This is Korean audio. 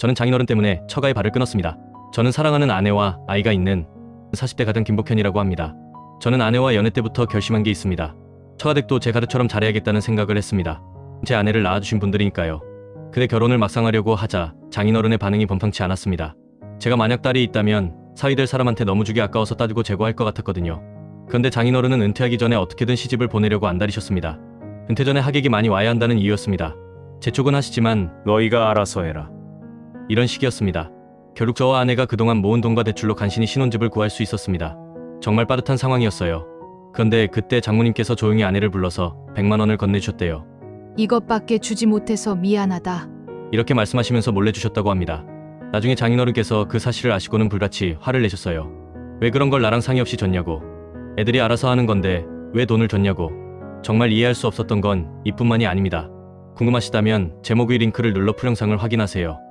저는 장인어른 때문에 처가의 발을 끊었습니다. 저는 사랑하는 아내와 아이가 있는 40대 가장 김복현이라고 합니다. 저는 아내와 연애 때부터 결심한 게 있습니다. 처가댁도 제 가르처럼 잘해야겠다는 생각을 했습니다. 제 아내를 낳아주신 분들이니까요. 그대 결혼을 막상 하려고 하자 장인어른의 반응이 범상치 않았습니다. 제가 만약 딸이 있다면 사위될 사람한테 너무 주기 아까워서 따지고 제거할 것 같았거든요. 그런데 장인어른은 은퇴하기 전에 어떻게든 시집을 보내려고 안달이셨습니다. 은퇴 전에 하객이 많이 와야 한다는 이유였습니다. 재촉은 하시지만 너희가 알아서 해라. 이런 식이었습니다. 결국 저와 아내가 그동안 모은 돈과 대출로 간신히 신혼집을 구할 수 있었습니다. 정말 빠듯한 상황이었어요. 그런데 그때 장모님께서 조용히 아내를 불러서 100만 원을 건네주셨대요. 이것밖에 주지 못해서 미안하다. 이렇게 말씀하시면서 몰래 주셨다고 합니다. 나중에 장인어른께서 그 사실을 아시고는 불같이 화를 내셨어요. 왜 그런 걸 나랑 상의 없이 줬냐고. 애들이 알아서 하는 건데 왜 돈을 줬냐고. 정말 이해할 수 없었던 건 이뿐만이 아닙니다. 궁금하시다면 제목 위 링크를 눌러 풀 영상을 확인하세요.